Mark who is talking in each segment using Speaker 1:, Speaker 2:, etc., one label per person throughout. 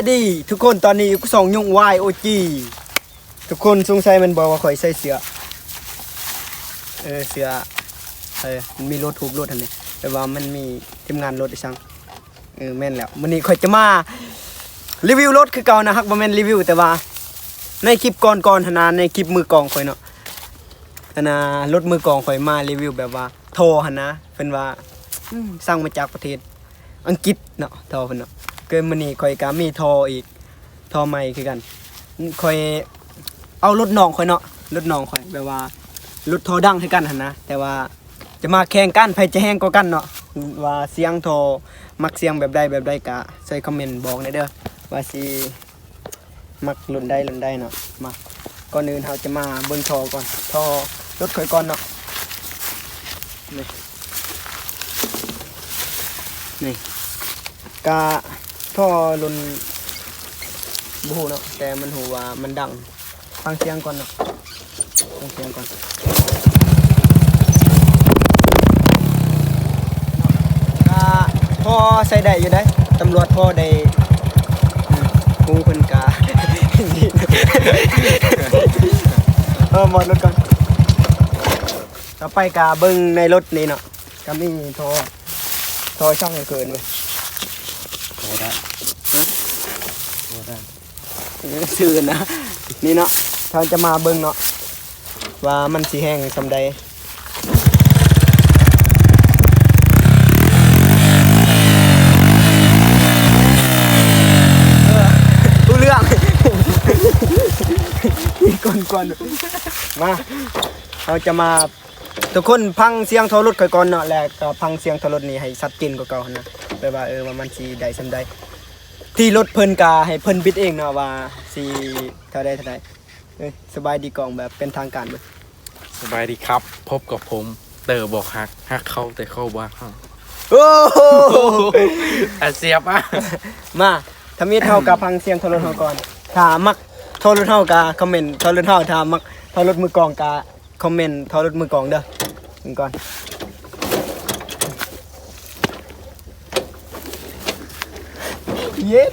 Speaker 1: ายดี ทุกคนตอนนี้กูส่องยุงวายโอจีทุกคนสงสัยมันบอกว่าข่อยใส่เสือเออเสือเออมันมีรถถูกรถทันนี้แต่ว่ามันมีทีมงานรถอีสังเออแม่นแล้ววันนี้ข่อยจะมารีวิวรถคือเก่านะครับบ่แม่นรีวิว แต่ว่า ในคลิปก่อนๆธนาในคลิปมือกองข่อยเนาะธนารถมือกองข่อยมารีวิวแบบว่าโทรหันนะเป็นว่าสร้างมาจากประเทศอังกฤษเนาะทอเพิ่นเนาะ เกินมื้อนี้ข่อยก็มีทออีกทอใหม่คือกันข่อยเอารถน้องข่อยเนาะรถน้องข่อยแบบว่ารถทอดังคือกันหันนะแต่ว่าจะมาแข่งกันไผจะแห้งกว่ากันเนาะว่าเสียงทอมักเสียงแบบใดแบบใดก็ใส่คอมเมนต์บอกหน่อยเด้อว่าสิมักรุ่นใดรุ่นใดเนาะมาก่อนอื่นเราจะมาเบิ่งทอก่อนทอรถข่อยก่อนเนาะนี่นี่กะ ท่อรุนบูเนาะแต่มันหูว่ามันดัง ฟังเสียงก่อนเนาะฟังเสียงก่อนพ่อใส่ได้อยู่ได้ตำรวจพ่อได้อืมกูเพิ่นกะเออหมดรถก่อนต่อไปกะเบิ่งในรถนี่เนาะก็มีท่อท่อช่องเกินเว้ย
Speaker 2: โอ้ได้โอ้ได้
Speaker 1: ชื่อนะ นี่เนาะเราจะมาเบิ่งเนาะ ว่ามันสีแห้งสำใดเออรู้เรื่องนี่ก่อนก่อนมาเราจะมาทุกคนพังเสียงโทรรถก่อนก่อนเนาะแล้วก็พังเสียงโทรรถนี่ให้ชัดเจนกว่าเก่าหั่นนะ แบบว่าเออว่ามันสีใดสำใดที่รถเพิ่นกาให้เพิ่นบิดเองเนาะว่าสิเท่าใดเท่าใดเอ้ยสบายดีกล่องแบบเป็นทางการเบิด
Speaker 2: สบายดีครับ พบกับผมเตอร์บอกฮักฮักเข้าแต่เข้าบ้าเข้า
Speaker 1: โอ้โห
Speaker 2: อะเสียบอะ
Speaker 1: มาถ้ามีเท่ากับพังเสียงโทรรถเฮาก่อนถ้ามักโทรรถเฮากาคอมเมนต์โทรรถเฮาถ้ามักโทรรถมือกลองกาคอมเมนต์โทรรถมือกลองเด้อนี่ก่อน เย้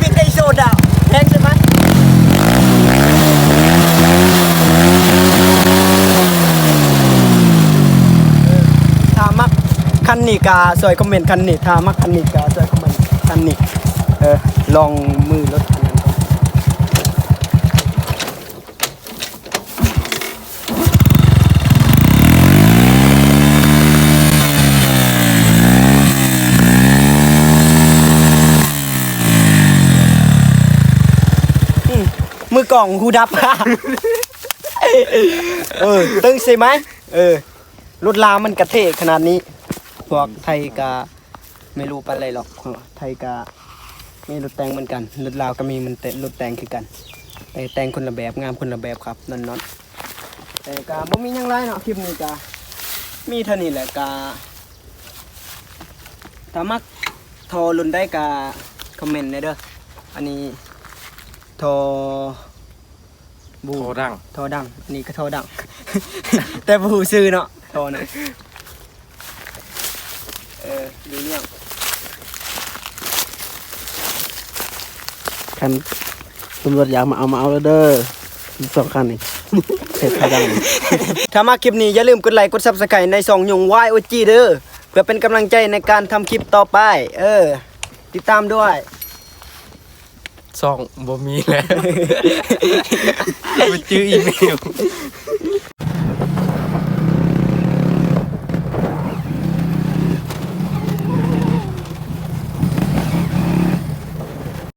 Speaker 1: ปิดไอโซดาแพงใช่ไหมถ้ามักคันนี้กาซอยคอมเมนต์คันนี้ถ้ามักคันนี้กาซอยคอมเมนต์ คันนี้เออลองมือรถคันนั้นก่อนมือกล่องหูดับ เออตึงใช่ไหมเออรถลามันกระเทกขนาดนี้พวกไทยกา ไม่รู้ปานอะไรหรอกไทยกามีรถแต่งเหมือนกันรถลาวก็มีมันแต่รถแต่งคือกัน แต่แต่งคนละแบบงามคนละแบบครับนั่นนอนแต่กาบ่มีหยังไรเนาะคลิปนี้กามีเท่านี้แหละกาถ้ามักโทรรุ่นได้กาคอมเมนต์ได้เด้ออันนี้โทรบู
Speaker 2: โทรดัง
Speaker 1: โทรดังอันนี้ก็โทรดัง แต่ผู้ซื้อเนาะโทรนะเออดูเรื่อง
Speaker 3: คันตำรวจอยากมาเอามาเอาแล้วเด้อสองคันนี่เทปไทยดัง
Speaker 1: ถ้ามาคลิปนี้อย่าลืมกดไลค์กดซับสไครต์ในสองยง YOG เด้อเพื่อเป็นกำลังใจในการทำคลิปต่อไป เออ ติดตามด้วย
Speaker 2: ซองบ่มีแล้วไปจื้ออีเมล